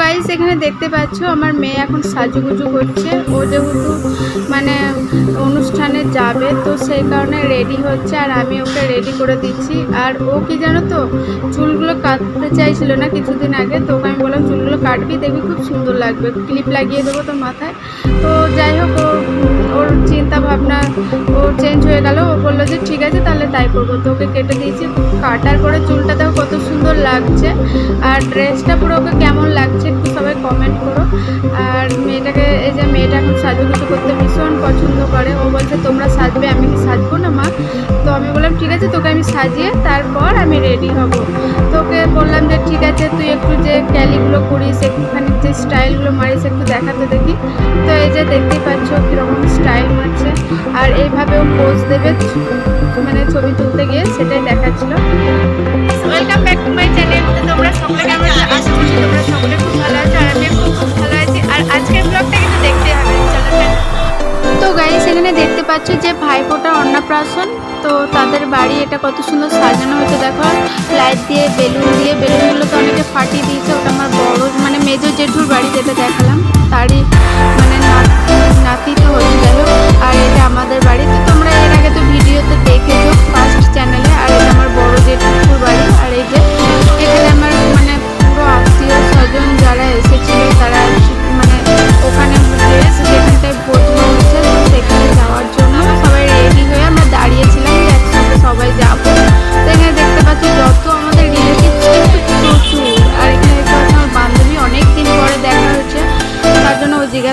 Guys এখানে দেখতে পাচ্ছ আমার মেয়ে এখন সাজুগুজু করছে। ও যেহেতু মানে অনুষ্ঠানে যাবে, তো সেই কারণে রেডি হচ্ছে আর আমি ওকে রেডি করে দিচ্ছি। আর ও কি জানো তো, চুলগুলো কাটতে চাইছিল না কিছুদিন আগে, তো ওকে আমি বললাম, চুলগুলো কাটবি, দেখবি খুব সুন্দর লাগবে। ক্লিপ লাগিয়ে দেবো তোর মাথায়। তো যাই হোক ওর চিন্তা ভাবনা ও চেঞ্জ হয়ে গেল। ও বলল যে, ঠিক আছে, তাহলে তাই করব। তো ওকে কেটে দিয়েছি। কাটার পরে চুলটা দেখো কত সুন্দর লাগছে। আর ড্রেসটা পুরো ওকে কেমন লাগছে একটু সবাই কমেন্ট করো। আর মেয়েটাকে, এই যে মেয়েটা এখন সাজুগুজু করতে ভীষণ পছন্দ করে। ও বলছে, তোমরা সাজবে, আমি কি সাজবো না, মা? তো আমি বললাম, ঠিক আছে, তোকে আমি সাজিয়ে তারপর আমি রেডি হব। তোকে বললাম যে, ঠিক আছে, তুই একটু যে ক্যালিগুলো করিস, একটুখানি যে স্টাইলগুলো মারিস, একটু দেখাতে দেখি। তো এই যে দেখতেই পাচ্ছ কীরকম স্টাইল মারছে। আর এইভাবেও পোজ দেবে মানে ছবি তুলতে গিয়ে সেটাই দেখাচ্ছিল। Welcome back to my channel তোমরা সকলে কেমন আছো? আশা করছি তোমরা সকলে খুব ভালো আছো আর আমি খুব খুব ভালো আছি। আর আজকের ব্লগটা কিন্তু দেখতে হবে। চলো তো গাইস এখানে দেখতে পাচ্ছ যে ভাইফোঁটা অন্নপ্রাশন। তো তাদের বাড়ি এটা কত সুন্দর সাজানো হয়েছে। দেখো লাইট দিয়ে বেলুন দিয়ে। বেলুনগুলো তো অনেকে ফাটিয়ে দিয়েছে। ওটা আমার বড় মানে মেজো জেঠুর বাড়ি যেটা দেখালাম।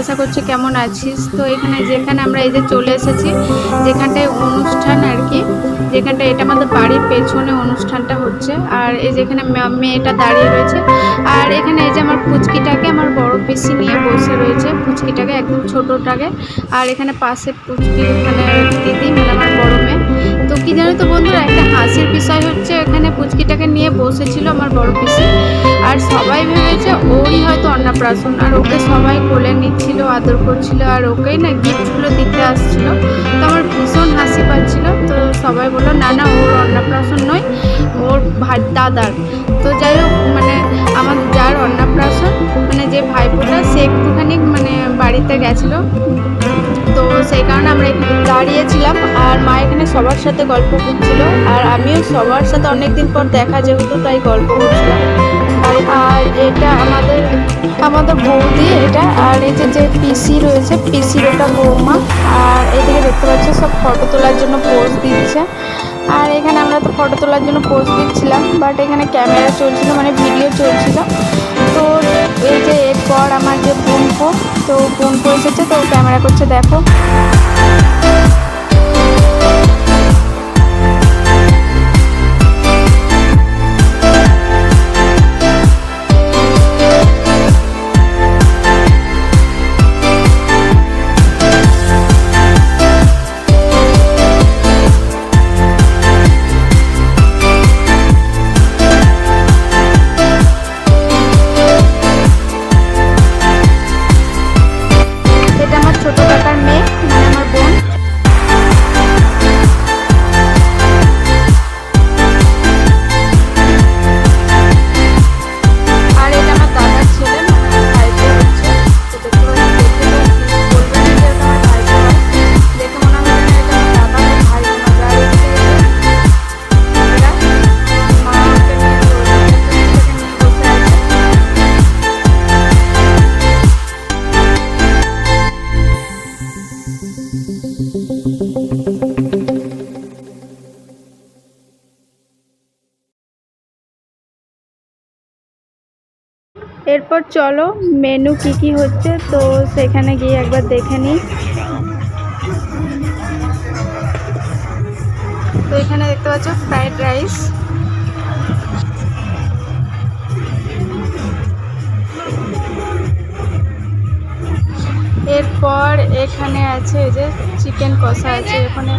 জন্য করছি, কেমন আছিস? তো এখানে, যেখানে আমরা এই যে চলে এসেছি, যেখানটায় অনুষ্ঠান আর কি যেখানটা এটা আমাদের বাড়ির পেছনে অনুষ্ঠানটা হচ্ছে। আর এই যেখানে মেয়েটা দাঁড়িয়ে রয়েছে। আর এখানে এই যে আমার পুচকিটাকে আমার বড় পিসি নিয়ে বসে রয়েছে। পুচকিটাকে একদম ছোটোটাকে। আর এখানে পাশে পুচকি মানে দিদি মানে আমার বড় কি জানো তো বন্ধুরা, একটা হাসির বিষয় হচ্ছে এখানে পুচকিটাকে নিয়ে বসেছিল আমার বড় পিসি। আর সবাই ভেবেছে ওরই হয়তো অন্নপ্রাশন। আর ওকে সবাই কোলে নিচ্ছিল, আদর করছিল, আর ওকেই না গিফটগুলো দিতে আসছিল। তো আমার ভীষণ হাসি পাচ্ছিল। তো সবাই বলল, না না, ওর অন্নপ্রাশন নয়, ওর ভাই দাদার। তো যাই হোক মানে আমার যার অন্নপ্রাশন মানে যে ভাইপোটা, সে একটুখানি মানে বাড়িতে গেছিল। সেই কারণে আমরা দাঁড়িয়েছিলাম আর মা এখানে সবার সাথে গল্প করছিল আর আমিও সবার সাথে অনেকদিন পর দেখা যেহেতু তাই গল্প করছিলাম। আর আর এটা আমাদের আমাদের বৌদি এটা, আর এই যে যে পিসি রয়েছে, পিসির ওটা বৌমা। আর এদিকে দেখতে পাচ্ছ সব ফটো তোলার জন্য পোজ দিচ্ছে। আর এখানে আমরা তো ফটো তোলার জন্য পোজ দিচ্ছিলাম বাট এখানে ক্যামেরা চলছিল মানে ভিডিও চলছিল। তো এই যে এরপর আমার যে বোনপো তো বোনপো এসেছে তো ক্যামেরা করছে দেখো। এরপর চলো মেনু কি কি হচ্ছে, তো সেখানে গিয়ে একবার দেখে নিই। তো এখানে দেখতে পাচ্ছ ফ্রাইড রাইস এরপর এখানে আছে যে চিকেন কষা আছে এখানে।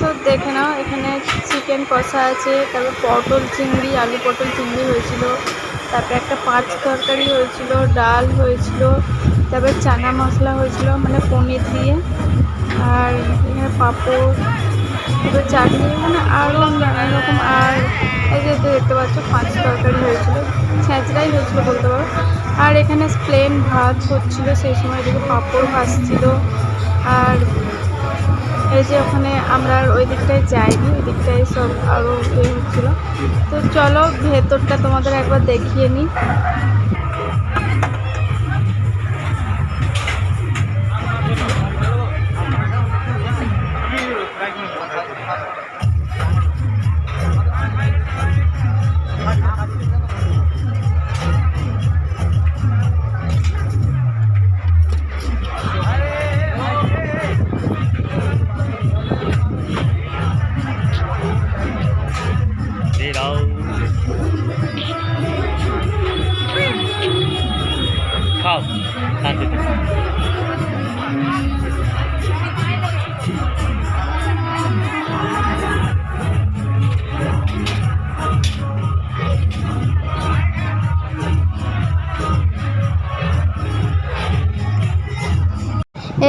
তো দেখে নাও, এখানে চিকেন কষা আছে, তারপর পটল চিংড়ি, আলু পটল চিংড়ি হয়েছিল। তারপরে একটা পাঁচ তরকারি হয়েছিল, ডাল হয়েছিল, তারপরে চানা মশলা হয়েছিল মানে পনির দিয়ে, আর এখানে পাঁপড় চাটনি মানে আরও নানান রকম, আর এই যে দেখতে পাচ্ছ পাঁচ তরকারি হয়েছিল, ছেঁচড়াই হয়েছিল বলতে পারো। আর এখানে প্লেন ভাত হচ্ছিল, সেই সময় এদিকে পাঁপড় ভাজছিল, আর এই যে ওখানে আমরা আর ওই দিকটায় যাইনি, ওই দিকটায় সব আরও ইয়ে হচ্ছিল। তো চলো ভেতরটা তোমাদের একবার দেখিয়ে নিই।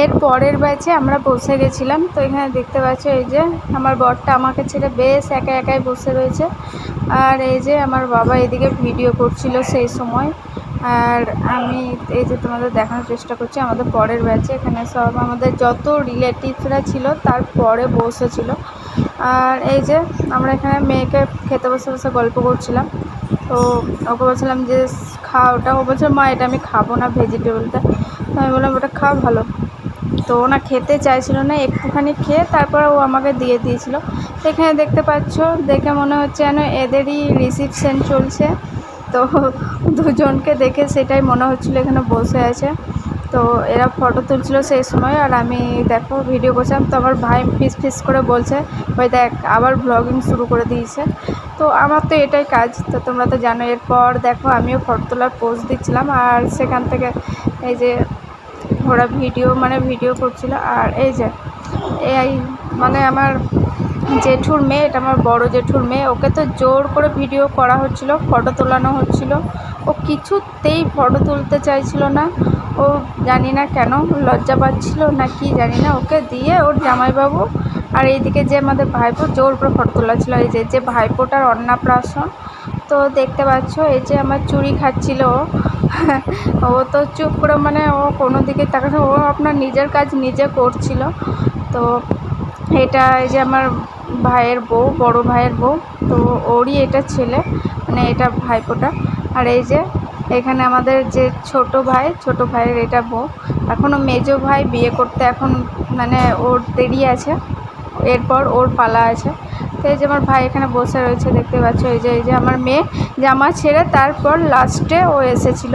এর পরের ব্যাচে আমরা বসে গেছিলাম। তো এখানে দেখতে পাচ্ছ এই যে আমার বরটা আমাকে ছেড়ে বেশ একা একাই বসে রয়েছে। আর এই যে আমার বাবা এদিকে ভিডিও করছিল সেই সময়। আর আমি এই যে তোমাদের দেখানোর চেষ্টা করছি, আমাদের পরের ব্যাচে এখানে সব আমাদের যত রিলেটিভসরা ছিল তারপরে বসেছিল আর এই যে আমরা এখানে মেয়েকে খেতে বসে বসে গল্প করছিলাম। তো ওকে বলছিলাম যে খা ওটা ও বলছে, মা, এটা আমি খাব না ভেজিটেবলটা। তো আমি বললাম, ওটা খাওয়া ভালো। তো ওনা খেতে চাইছিল না, একটুখানি খেয়ে তারপর ও আমাকে দিয়ে দিয়েছিল। এখানে দেখতে পাচ্ছ, দেখে মনে হচ্ছে যেন এদেরই রিসিপশন চলছে। তো দুজনকে দেখে সেটাই মনে হচ্ছিল এখানে বসে আছে। তো এরা ফটো তুলছিল সেই সময় আর আমি দেখো ভিডিও করছিলাম। তো আমার ভাই ফিস ফিস করে বলছে ওই দেখ, আবার ব্লগিং শুরু করে দিয়েছে। তো আমার তো এটাই কাজ। তো তোমরা তো জানো, এরপর দেখো আমিও ফটো তোলার পোজ দিচ্ছিলাম। আর সেখান থেকে এই যে ওরা ভিডিও মানে ভিডিও করছিল। আর এই যে, এই মানে আমার জেঠুর মেয়ে, এটা আমার বড় জেঠুর মেয়ে, ওকে তো জোর করে ভিডিও করা হচ্ছিল, ফটো তোলানো হচ্ছিল। ও কিছুতেই ফটো তুলতে চাইছিল না। ও জানি না কেন, লজ্জা পাচ্ছিল না কি জানি না। ওকে দিয়ে ওর জামাইবাবু আর এইদিকে যে আমাদের ভাইপো জোর করে ফটো তোলাচ্ছিল। এই যে যে ভাইপোটার অন্নপ্রাশন তো দেখতে পাচ্ছ, এই যে আমার চুরি খাচ্ছিল। ও তো চুপ করে মানে ও কোনো দিকে তাকাচ্ছে ও আপনার নিজের কাজ নিজে করছিল। তো এটা এই যে আমার ভাইয়ের বউ, বড় ভাইয়ের বউ, তো ওরই এটা ছেলে মানে এটা ভাইপোটা। আর এই যে এখানে আমাদের যে ছোট ভাই, ছোট ভাইয়ের এটা বউ। এখনও মেজো ভাই বিয়ে করতে এখন মানে ওর দেরি আছে। এরপর ওর পালা আছে। এই যে আমার ভাই এখানে বসে রয়েছে, দেখতে পাচ্ছ। এই যে এই যে আমার মেয়ে জামা ছেড়ে তারপর লাস্টে ও এসেছিল।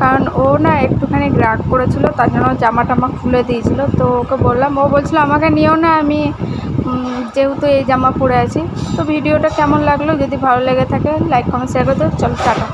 কারণ ও না একটুখানি রাগ করেছিল, তার জন্য জামা টামা খুলে দিয়েছিল। তো ওকে বললাম, ও বলছিল, আমাকে নিয়েও না, আমি যেহেতু এই জামা পরে আছি। তো ভিডিওটা কেমন লাগল, যদি ভালো লেগে থাকে লাইক কমেন্ট শেয়ার করে দেবো চলো, টাটা।